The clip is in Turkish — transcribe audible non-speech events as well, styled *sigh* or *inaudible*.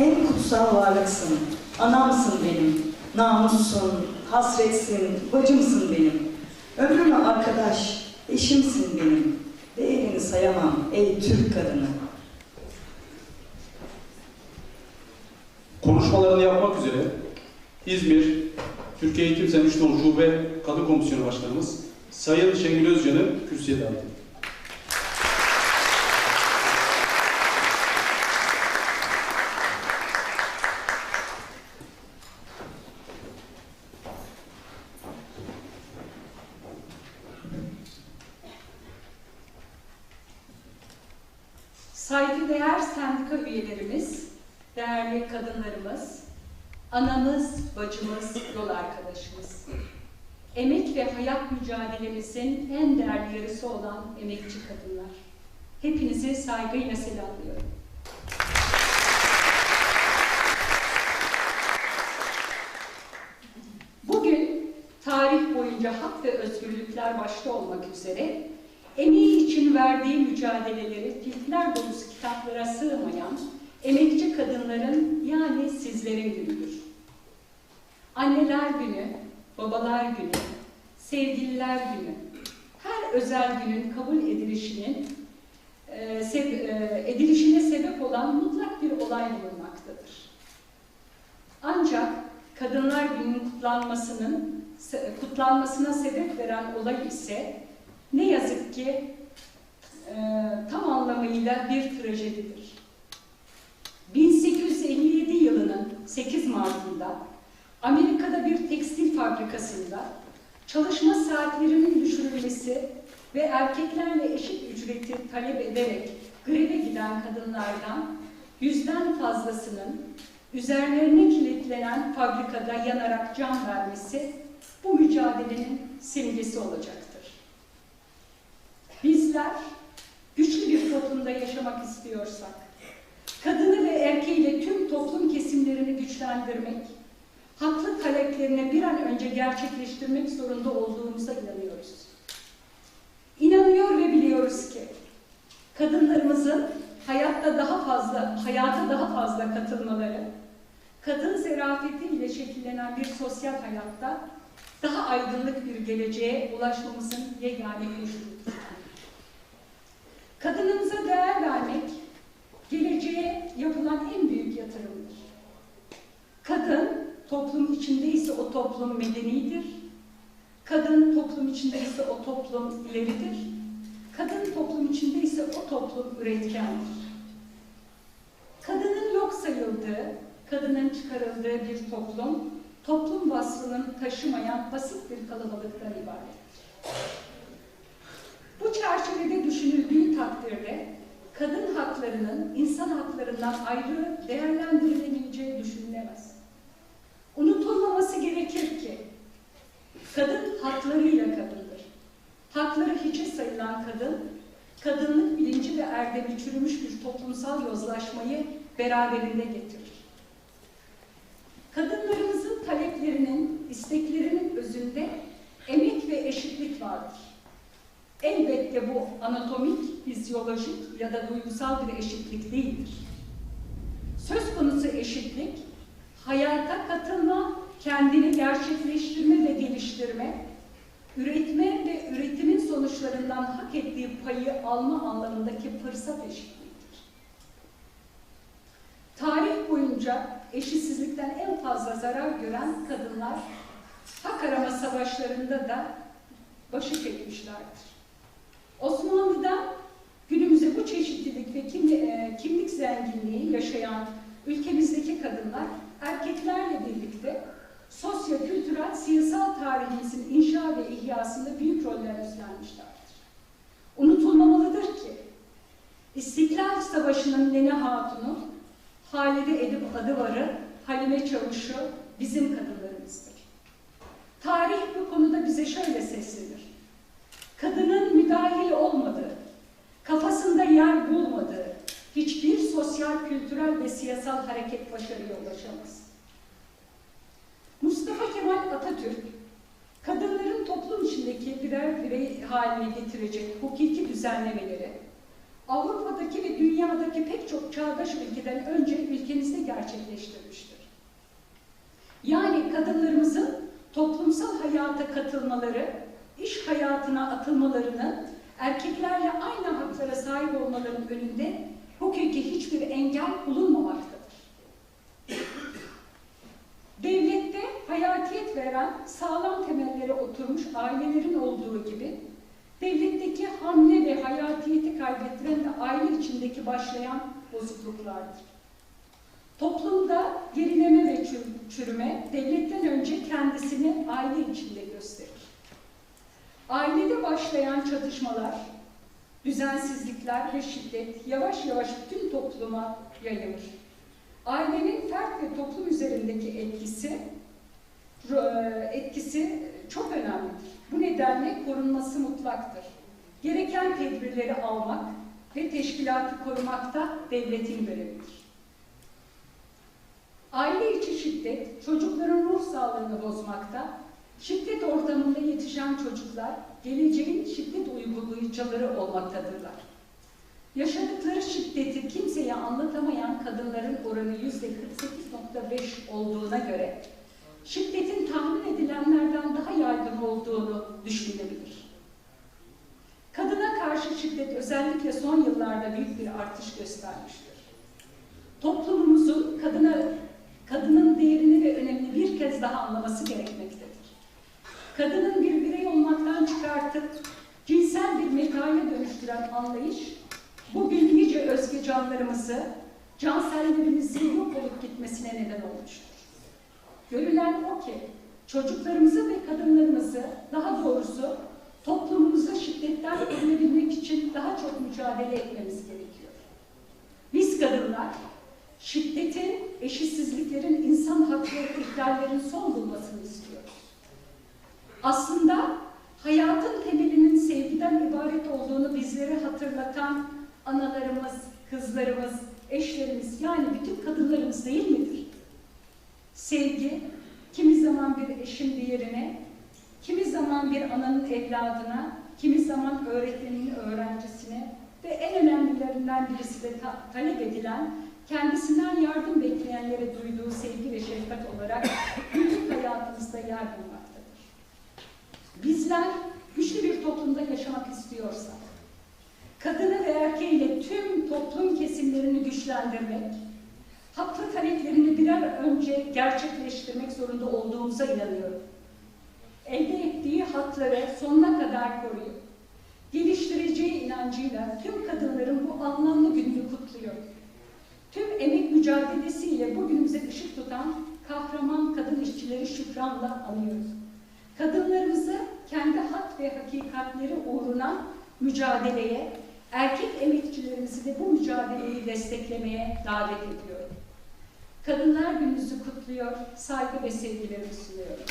En kutsal varlıksın, anamsın benim, namussun, hasretsin, bacımsın benim. Ömrüme arkadaş, eşimsin benim. Değerini sayamam ey Türk kadını. Konuşmalarını yapmak üzere İzmir Türkiye Eğitim Sen Şube Kadın Komisyonu Başkanımız Sayın Şengül Özcan'ı kürsüye davet ediyorum. Saygıdeğer sendika üyelerimiz, değerli kadınlarımız, anamız, bacımız, yol arkadaşımız. Emek ve hayat mücadelemizin en değerli yarısı olan emekçi kadınlar. Hepinizi saygıyla selamlıyorum. Bugün tarih boyunca hak ve özgürlükler başta olmak üzere emeği için verdiği mücadeleleri filtreler dolusu kitaplara sığmayan emekçi kadınların yani sizlerin günüdür. Anneler günü, babalar günü, sevgililer günü, her özel günün kabul edilişinin e, e, edilişine sebep olan mutlak bir olay bulunmaktadır. Ancak Kadınlar Günü'nün kutlanmasının kutlanmasına sebep veren olay ise ne yazık ki e, tam anlamıyla bir trajedidir. 1857 yılının 8 Mart'ında Amerika'da bir tekstil fabrikasında çalışma saatlerinin düşürülmesi ve erkeklerle eşit ücreti talep ederek greve giden kadınlardan yüzden fazlasının üzerlerine kilitlenen fabrikada yanarak can vermesi bu mücadelenin simgesi olacaktır. Bizler güçlü bir toplumda yaşamak istiyorsak, kadını ve erkeğiyle tüm toplum kesimlerini güçlendirmek, haklı taleplerini bir an önce gerçekleştirmek zorunda olduğumuza inanıyoruz. İnanıyor ve biliyoruz ki kadınlarımızın hayatta daha fazla, hayata daha fazla katılmaları, kadın zerafetiyle şekillenen bir sosyal hayatta daha aydınlık bir geleceğe ulaşmamızın yegane koşuludur. Kadınımıza değer vermek, geleceğe yapılan en büyük yatırımdır. Kadın toplum içindeyse o toplum medenidir. Kadın toplum içindeyse o toplum ileridir. Kadın toplum içindeyse o toplum üretkendir. Kadının yok sayıldığı, kadının çıkarıldığı bir toplum, toplum vasfının taşımayan basit bir kalabalıktan ibarettir. Bu çerçevede düşünüldüğü takdirde kadın haklarının insan haklarından ayrı değerlendirilemeyeceği düşünülemez. Unutulmaması gerekir ki kadın haklarıyla kadındır. Hakları hiçe sayılan kadın, kadınlık bilinci ve erdemi çürümüş bir toplumsal yozlaşmayı beraberinde getirir. Kadınlarımızın taleplerinin, isteklerinin özünde emek ve eşitlik vardır. Elbette bu anatomik, fizyolojik ya da duygusal bir eşitlik değildir. Söz konusu eşitlik, hayata katılma, kendini gerçekleştirme ve geliştirme, üretme ve üretimin sonuçlarından hak ettiği payı alma anlamındaki fırsat eşitliğidir. Tarih boyunca eşitsizlikten en fazla zarar gören kadınlar hak arama savaşlarında da başı çekmişlerdir. Osmanlı'da günümüzde bu çeşitlilik ve e, kimlik zenginliği yaşayan ülkemizdeki kadınlar erkeklerle birlikte sosyo-kültürel, siyasal tarihimizin inşa ve ihyasında büyük roller üstlenmişlerdir. Unutulmamalıdır ki İstiklal Savaşı'nın Nene Hatunu, Halide Edip Adıvar'ı, Halime Çavuş'u bizim kadınlarımızdır. Tarih bu konuda bize şöyle seslenir. Kadının müdahil olmadığı, kafasında yer bulmadığı hiçbir sosyal, kültürel ve siyasal hareket başarıya ulaşamaz. Mustafa Kemal Atatürk, kadınların toplum içindeki birer birey haline getirecek hukuki düzenlemeleri, Avrupa'daki ve dünyadaki pek çok çağdaş ülkeden önce ülkemizde gerçekleştirmiştir. Yani kadınlarımızın toplumsal hayata katılmaları, iş hayatına atılmalarını, erkeklerle aynı haklara sahip olmalarının önünde hukuki hiçbir engel bulunmamaktadır. Devlette hayatiyet veren sağlam temellere oturmuş ailelerin olduğu gibi, devletteki hamle ve hayatiyeti kaybettiren de aile içindeki başlayan bozukluklardır. Toplumda gerileme ve çür- çürüme devletten önce kendisini aile içinde gösterir. Ailede başlayan çatışmalar, düzensizlikler ve şiddet yavaş yavaş bütün topluma yayılır. Ailenin fert ve toplum üzerindeki etkisi etkisi çok önemlidir. Bu nedenle korunması mutlaktır. Gereken tedbirleri almak ve teşkilatı korumak da devletin görevidir. Aile içi şiddet çocukların ruh sağlığını bozmakta, şiddet ortamında yetişen çocuklar geleceğin şiddet uygulayıcıları olmaktadırlar. Yaşadıkları şiddeti kimseye anlatamayan kadınların oranı yüzde 48.5 olduğuna göre şiddetin tahmin edilenlerden daha yaygın olduğunu düşünülebilir. Kadına karşı şiddet özellikle son yıllarda büyük bir artış göstermiştir. Toplumumuzun kadına, kadının değerini ve önemini bir kez daha anlaması gerekmektedir. Kadının bir birey olmaktan çıkartıp cinsel bir metaya dönüştüren anlayış, bugün nice özge canlarımızı, cansellerimizin yok olup gitmesine neden olmuştur. Görülen o ki çocuklarımızı ve kadınlarımızı daha doğrusu toplumumuza şiddetten koruyabilmek için daha çok mücadele etmemiz gerekiyor. Biz kadınlar şiddetin, eşitsizliklerin, insan hakları ihlallerin son bulmasını istiyoruz. Aslında hayatın temelinin sevgiden ibaret olduğunu bizlere hatırlatan analarımız, kızlarımız, eşlerimiz yani bütün kadınlarımız değil midir? Sevgi, kimi zaman bir eşin diğerine, kimi zaman bir ananın evladına, kimi zaman öğretmenin öğrencisine ve en önemlilerinden birisi de ta- talep edilen, kendisinden yardım bekleyenlere duyduğu sevgi ve şefkat olarak *clears throat* günlük hayatımızda yer bulmaktadır. Bizler güçlü bir toplumda yaşamak istiyorsak, kadını ve erkeğiyle tüm toplum kesimlerini güçlendirmek, haklı taleplerini birer önce gerçekleştirmek zorunda olduğumuza inanıyorum. Elde ettiği hakları sonuna kadar koruyup, geliştireceği inancıyla tüm kadınların bu anlamlı gününü kutluyor. Tüm emek mücadelesiyle bugünümüze ışık tutan kahraman kadın işçileri şükranla anıyoruz. Kadınlarımızı kendi hak ve hakikatleri uğruna mücadeleye, erkek emekçilerimizi de bu mücadeleyi desteklemeye davet ediyorum. Kadınlar Gününüzü kutluyor, saygı ve sevgilerimi sunuyorum.